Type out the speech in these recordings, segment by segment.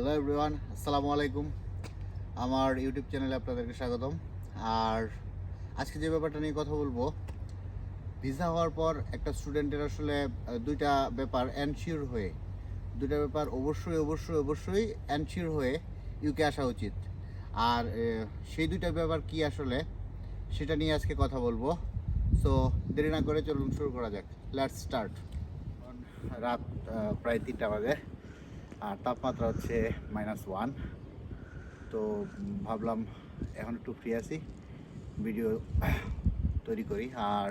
Hello everyone আসসালামু আলাইকুম। আমার ইউটিউব চ্যানেলে আপনাদেরকে স্বাগতম। আর আজকে যে ব্যাপারটা নিয়ে কথা বলব ভিসা হওয়ার পর একটা স্টুডেন্টের আসলে দুইটা ব্যাপার অ্যানশিওর হয়ে, দুইটা ব্যাপার অবশ্যই অবশ্যই অবশ্যই অ্যানশিওর হয়ে ইউকে আসা উচিত। আর সেই দুইটা ব্যাপার কি আসলে, সেটা নিয়ে আজকে কথা বলব। সো দেরি না করে চলুন শুরু করা যাক। লেটস স্টার্ট রাত প্রায় তিনটা বাজে। আর তাপমাত্রা হচ্ছে মাইনাস ওয়ান তো ভাবলাম এখন একটু ফ্রি আছি ভিডিও তৈরি করি। আর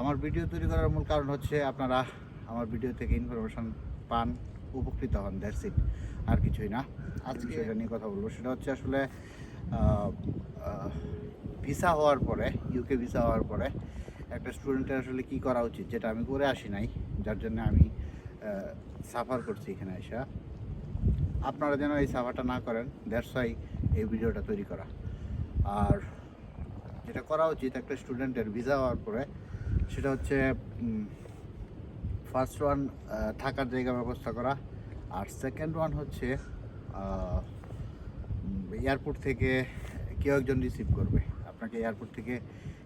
আমার ভিডিও তৈরি করার মূল কারণ হচ্ছে আপনারা আমার ভিডিও থেকে ইনফরমেশন পান উপকৃত হন দ্যাটস ইট আর কিছুই না। আজকে সেটা নিয়ে কথা বলব। সেটা হচ্ছে আসলে ভিসা হওয়ার পরে ইউকে ভিসা হওয়ার পরে একটা স্টুডেন্টের আসলে কি করা উচিত যেটা আমি করে আসি নাই। যার জন্য আমি সাফার করছি এখানে এসে আপনারা যেন এই সাফারটা না করেন ওয়াই এই ভিডিওটা তৈরি করা। আর যেটা করা উচিত একটা স্টুডেন্টের ভিসা হওয়ার পরে, সেটা হচ্ছে ফার্স্ট ওয়ান থাকার জায়গা ব্যবস্থা করা। আর সেকেন্ড ওয়ান হচ্ছে এয়ারপোর্ট থেকে কেউ একজন রিসিভ করবে। আপনাকে এয়ারপোর্ট থেকে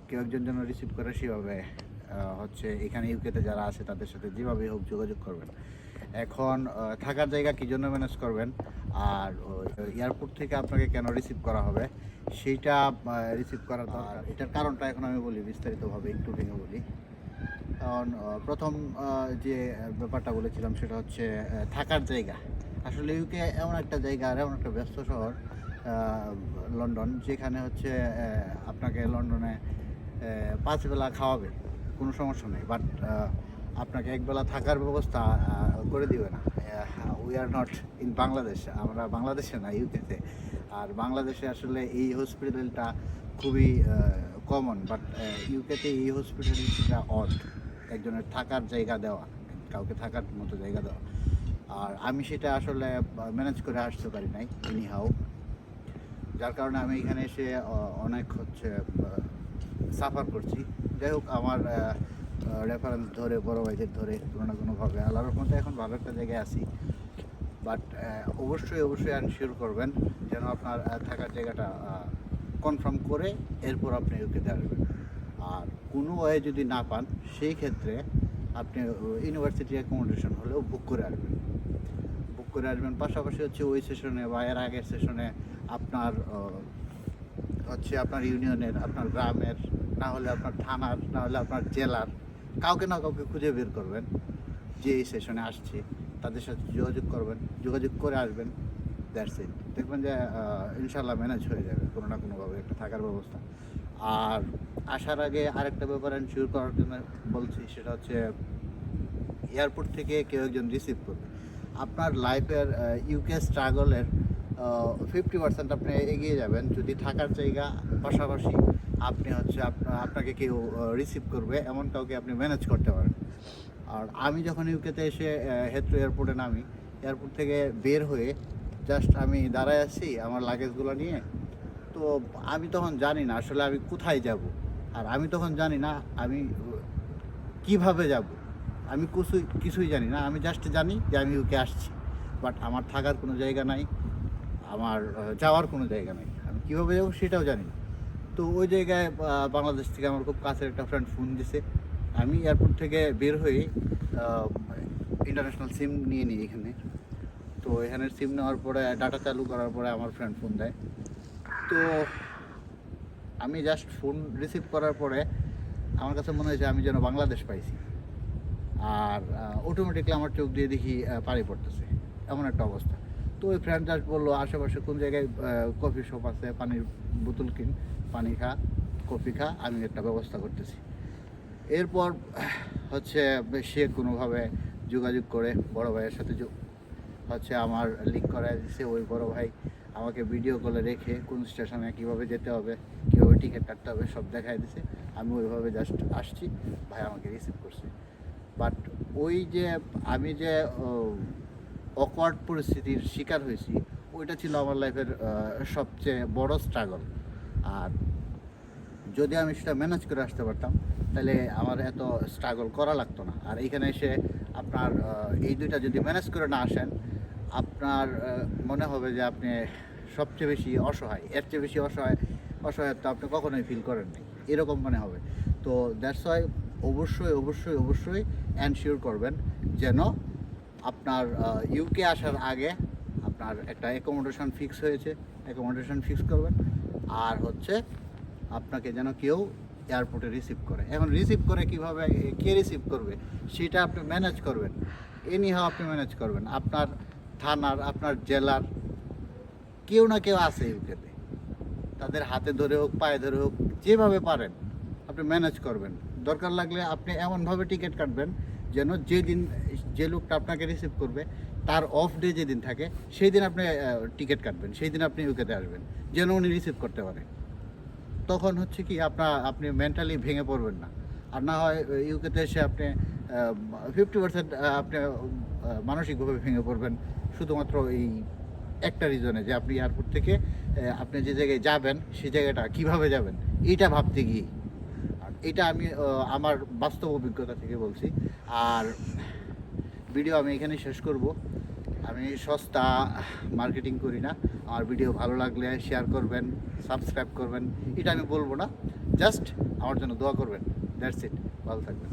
কেউ একজন যেন রিসিভ করে, সেভাবে হচ্ছে এখানে ইউকেতে যারা আছে তাদের সাথে যেভাবে হোক যোগাযোগ করবেন। এখন থাকার জায়গা কী জন্য ম্যানেজ করবেন? আর এয়ারপোর্ট থেকে আপনাকে কেন রিসিভ করা হবে? সেইটা রিসিভ করার দরকার এটার কারণটা এখন আমি বলি, বিস্তারিতভাবে একটু ভেঙে বলি। কারণ প্রথম যে ব্যাপারটা বলেছিলাম সেটা হচ্ছে থাকার জায়গা। আসলে ইউকে এমন একটা জায়গা, আর এমন একটা ব্যস্ত শহর লন্ডন, যেখানে হচ্ছে আপনাকে লন্ডনে পাঁচ বেলা খাওয়াবে। কোনো সমস্যা নেই বাট আপনাকে একবেলা থাকার ব্যবস্থা করে দিবে না। We are not in Bangladesh আমরা বাংলাদেশে না ইউকেতে আর বাংলাদেশে আসলে এই হসপিটালটা খুবই কমন বাট ইউকেতে এই হসপিটালিটিটা অড একজনের থাকার জায়গা দেওয়া, কাউকে থাকার মতো জায়গা দেওয়া। আর আমি সেটা আসলে ম্যানেজ করে আসতে পারি নাই এনি হাউ যার কারণে আমি এখানে এসে অনেক হচ্ছে সাফার করছি। যাই হোক, আমার রেফারেন্স ধরে, বড় ভাইদের ধরে কোনো না কোনোভাবে আল্লাহর মধ্যে এখন ভালো একটা জায়গায় আছি। বাট অবশ্যই অবশ্যই আনশিওর করবেন যেন আপনার থাকার জায়গাটা কনফার্ম করে এরপর আপনি ইউকেতে আসবেন। আর কোনো ওয়ে যদি না পান, সেই ক্ষেত্রে আপনি ইউনিভার্সিটি অ্যাকোমোডেশন হলেও বুক করে আসবেন। বুক করে আসবেন, পাশাপাশি হচ্ছে ওই সেশনে বা এর আগের সেশনে আপনার হচ্ছে আপনার ইউনিয়নের, আপনার গ্রামের, না হলে আপনার থানার, না হলে আপনার জেলার, কাউকে না কাউকে খুঁজে বের করবেন, যে এই সেশনে আসছে, তাদের সাথে যোগাযোগ করবেন, যোগাযোগ করে আসবেন দ্যাটস ইট দেখবেন যে ইনশাল্লাহ ম্যানেজ হয়ে যাবে, কোনো না কোনোভাবে একটা থাকার ব্যবস্থা। আর আসার আগে আরেকটা ব্যাপার এনশিওর করার জন্য বলছি, সেটা হচ্ছে এয়ারপোর্ট থেকে কেউ একজন রিসিভ করবে। আপনার লাইফের ইউকে স্ট্রাগলের ফিফটি পার্সেন্ট আপনি এগিয়ে যাবেন। যদি থাকার জায়গা পাশাপাশি আপনি হচ্ছে আপনা- আপনাকে কেউ রিসিভ করবে এমন কাউকে আপনি ম্যানেজ করতে পারেন? আর আমি যখন ইউকেতে এসে হেথ্রো এয়ারপোর্টে নামি এয়ারপোর্ট থেকে বের হয়ে জাস্ট আমি দাঁড়ায় আছি আমার লাগেজগুলো নিয়ে। তো আমি তখন জানি না আসলে আমি কোথায় যাব। আর আমি তখন জানি না আমি কীভাবে যাব। আমি কিছুই কিছুই জানি না। আমি জাস্ট জানি যে আমি ইউকে আসছি। বাট আমার থাকার কোনো জায়গা নাই। আমার যাওয়ার কোনো জায়গা নেই। আমি কীভাবে যাব সেটাও জানি না। তো ওই জায়গায় বাংলাদেশ থেকে আমার খুব কাছের একটা ফ্রেন্ড ফোন দিছে। আমি এয়ারপোর্ট থেকে বের হয়ে ইন্টারন্যাশনাল সিম নিয়ে নিই এখানে। তো এখানের সিম নেওয়ার পরে ডাটা চালু করার পরে আমার ফ্রেন্ড ফোন দেয়। তো আমি জাস্ট ফোন রিসিভ করার পরে, আমার কাছে মনে হয়েছে আমি যেন বাংলাদেশ পাইছি। আর অটোমেটিকলি আমার চোখ দিয়ে দেখি পাড়ি পড়তেছে। এমন একটা অবস্থা। তো ওই ফ্রেন্ড জাস্ট বলল, আশেপাশে কোন জায়গায় কফি শপ আছে? পানির বোতল কিন, পানি খা কফি খা, আমি একটা ব্যবস্থা করতেছি। এরপর, হচ্ছে, সে কোনোভাবে যোগাযোগ করে বড় ভাইয়ের সাথে হচ্ছে, আমার লিঙ্ক করা দিচ্ছে ওই বড় ভাই আমাকে ভিডিও কলে রেখে কোন স্টেশনে কীভাবে যেতে হবে, কীভাবে টিকিট কাটতে হবে, সব দেখাই দিছে। আমি ওইভাবে জাস্ট আসছি, ভাই আমাকে রিসিভ করছে। বাট ওই যে, আমি যে অকওয়ার্ড পরিস্থিতির শিকার হয়েছি, ওইটা ছিল আমার লাইফের সবচেয়ে বড় স্ট্রাগল আর যদি আমি সেটা ম্যানেজ করে আসতে পারতাম, তাহলে আমার এত স্ট্রাগল করা লাগতো না। আর এইখানে এসে আপনার এই দুইটা যদি ম্যানেজ করে না আসেন, আপনার মনে হবে যে আপনি সবচেয়ে বেশি অসহায়। এর চেয়ে বেশি অসহায় অসহায়ত্ব আপনি কখনোই ফিল করেন নাই। এরকম মনে হবে। তো দ্যাটস ওয়াই অবশ্যই অবশ্যই অবশ্যই এনশিওর করবেন যেন আপনার ইউকে আসার আগে আপনার একটা অ্যাকোমোডেশন ফিক্স হয়েছে। অ্যাকোমোডেশন ফিক্স করবেন। আর হচ্ছে আপনাকে যেন কেউ এয়ারপোর্টে রিসিভ করে। এখন রিসিভ করে কীভাবে, কে রিসিভ করবে, সেটা আপনি ম্যানেজ করবেন। এনিহাও আপনি ম্যানেজ করবেন। আপনার থানার, আপনার জেলার কেউ না কেউ আছে ইউকেতে তাদের হাতে ধরে হোক, পায়ে ধরে হোক, যেভাবে পারেন আপনি ম্যানেজ করবেন। দরকার লাগলে আপনি এমনভাবে টিকিট কাটবেন যেন যেদিন যে লোকটা আপনাকে রিসিভ করবে, তার অফ ডে যেদিন থাকে সেই দিন আপনি টিকিট কাটবেন সেই দিন আপনি ইউকেতে আসবেন, যেন উনি রিসিভ করতে পারে। তখন হচ্ছে কি, আপনার, আপনি মেন্টালি ভেঙে পড়বেন না। আর না হয় ইউকেতে এসে আপনি ফিফটি পার্সেন্ট আপনি মানসিকভাবে ভেঙে পড়বেন। শুধুমাত্র এই একটা রিজনে যে আপনি এয়ারপোর্ট থেকে আপনি যে জায়গায় যাবেন, সেই জায়গাটা কীভাবে যাবেন, এইটা ভাবতে গিয়ে। এটা আমি আমার বাস্তব অভিজ্ঞতা থেকে বলছি। আর ভিডিও আমি এখানে শেষ করব। আমি সস্তা মার্কেটিং করি না। আমার ভিডিও ভালো লাগলে শেয়ার করবেন সাবস্ক্রাইব করবেন, এটা আমি বলব না। জাস্ট আমার জন্য দোয়া করবেন। দ্যাটস ইট ভালো থাকবেন।